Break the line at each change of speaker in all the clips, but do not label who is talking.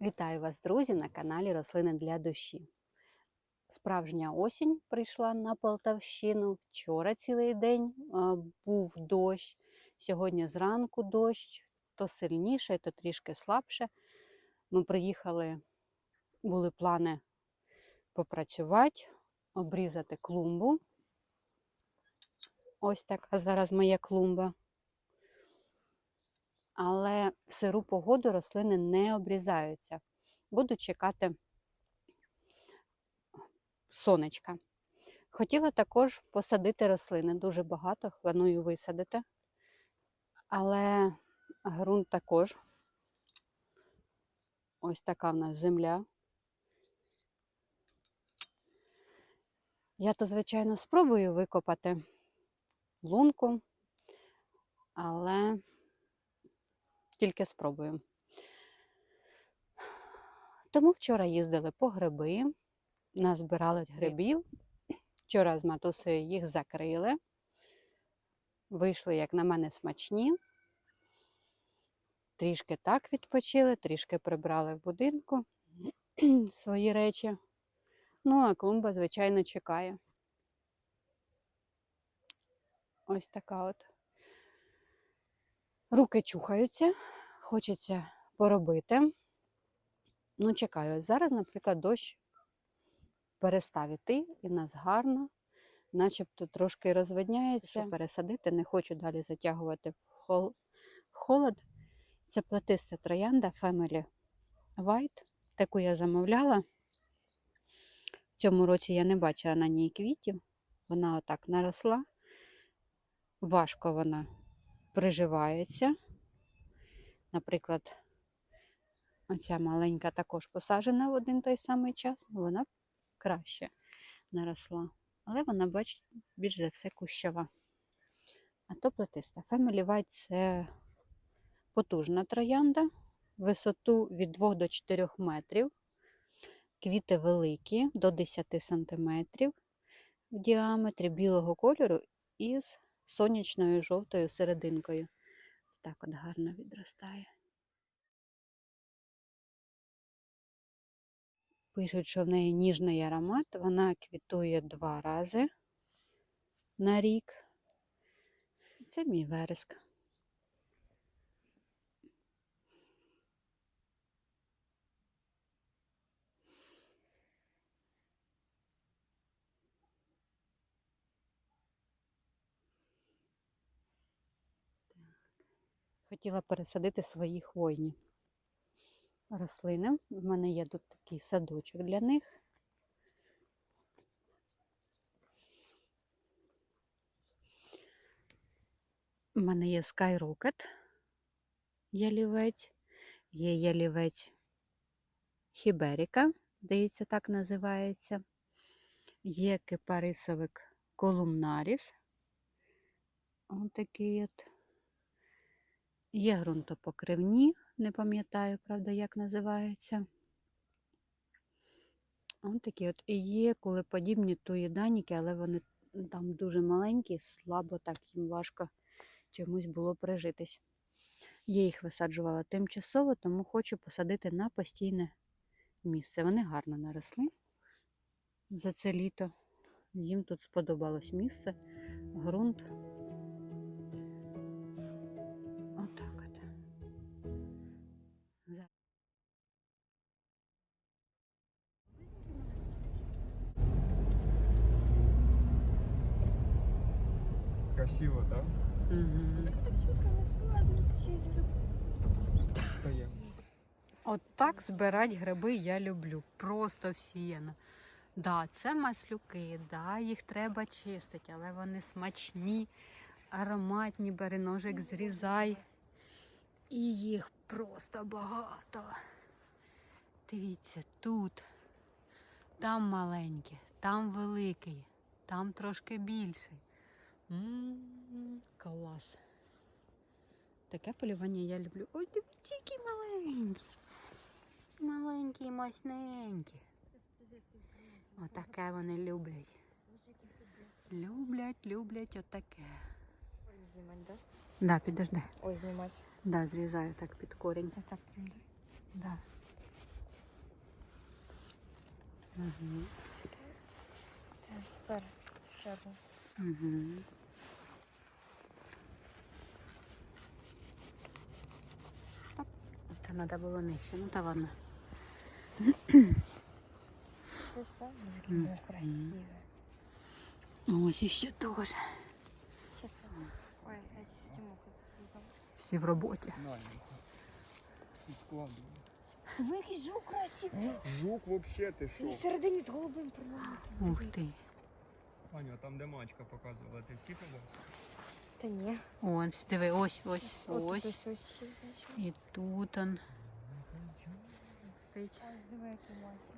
Вітаю вас, друзі, на каналі Рослини для душі. Справжня осінь прийшла на Полтавщину. Вчора цілий день був дощ, сьогодні зранку дощ, то сильніше, то трішки слабше. Ми приїхали, були плани попрацювати, обрізати клумбу. Ось така зараз моя клумба. Але в сиру погоду рослини не обрізаються. Буду чекати сонечка. Хотіла також посадити рослини, дуже багато, планую висадити. Але ґрунт також. Ось така в нас земля. Я то, звичайно, спробую викопати лунку, але тільки спробую. Тому вчора їздили по гриби, назбирали грибів. Вчора з матусею їх закрили. Вийшли, як на мене, смачні. Трішки так відпочили, трішки прибрали в будинку свої речі. Ну, а клумба, звичайно, чекає. Ось така от. Руки чухаються, хочеться поробити. Ну, чекаю. Зараз, наприклад, дощ перестав іти, і в нас гарно, начебто трошки розвидняється. Щоб пересадити, не хочу далі затягувати в в холод. Це платиста троянда Family White, таку я замовляла. В цьому році я не бачила на ній квітів. Вона отак наросла. Важко вона приживається. Наприклад, оця маленька також посаджена в один той самий час, вона краще наросла. Але вона, бачите, більш за все кущова. А то плетиста. Family White це потужна троянда, висоту від 2 до 4 метрів. Квіти великі до 10 сантиметрів в діаметрі білого кольору із сонячною жовтою серединкою. Ось так от гарно відростає. Пишуть, що в неї ніжний аромат. Вона квітує два рази на рік. Це мій вереск. Хотіла пересадити свої хвойні рослини. В мене є тут такий садочок для них. У мене є Skyrocket ялівець, є ялівець Хіберіка, здається, так називається. Є кипарисовик Колумнаріс. Ось такий от. Є ґрунтопокривні, не пам'ятаю, правда, як називається. Ось такі от. І є коли кулеподібні туїданіки, але вони там дуже маленькі, слабо так їм важко чомусь було прижитись. Я їх висаджувала тимчасово, тому хочу посадити на постійне місце. Вони гарно наросли за це літо. Їм тут сподобалось місце, ґрунт.
Красиво.
Так швидко не спала, 26 гриб.
Встає.
От так збирати гриби я люблю. Просто всіяно. Да, це маслюки, да, їх треба чистити, але вони смачні, ароматні, бери ножик, зрізай. І їх просто багато. Дивіться, тут, там маленький, там великий, там трошки більший. М, клас. Таке полювання я люблю. Ой, дивіться, які маленькі. Маленькі, і масненькі. Отаке вони люблять. Люблять, люблять отаке.
Знімати, да?
Да, підожди.
Ой, знімати.
Да, зрізаю так під корінь.
Так, прям, да?
Да. Угу.
Так, тепер ще одну.
Угу. Та треба було нижче. Ну та ладно.
Красиве.
Ось іще теж.
Ой, я чуть зрізала.
Всі в роботі.
Маленько.
Ну, який жук красивий.
Жук вообще ти що?
всередині з голубим перламутром.
Ух ти.
Аню, а там де мачка показувала, ти всі побачив?
Та ні.
Ось, диви, ось, ось,
От тут
ось.
ось ось ще, значить.
І тут он. Стоїть.
Ось диви, який масний.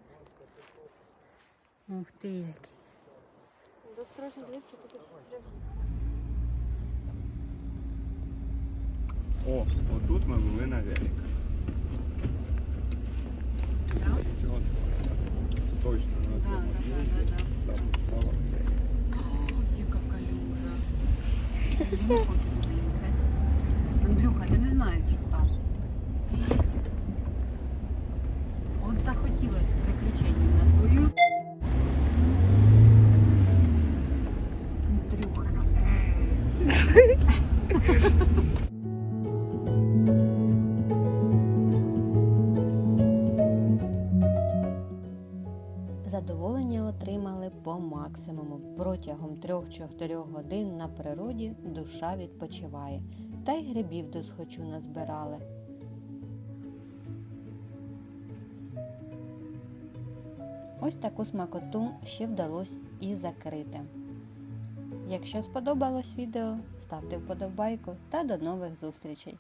Ух ти який.
Достроїть дивіться, тут ось треба.
О, отут ми були на велик. Чого? Це точно на
Да,
тому
да, да,
їздить.
да,
Там стало
Андрюха, ти не знаєш, що там. Задоволення отримали по максимуму. Протягом 3-4 годин на природі душа відпочиває, та й грибів досхочу назбирали. Ось таку смакоту ще вдалося і закрити. Якщо сподобалось відео, ставте вподобайку та до нових зустрічей!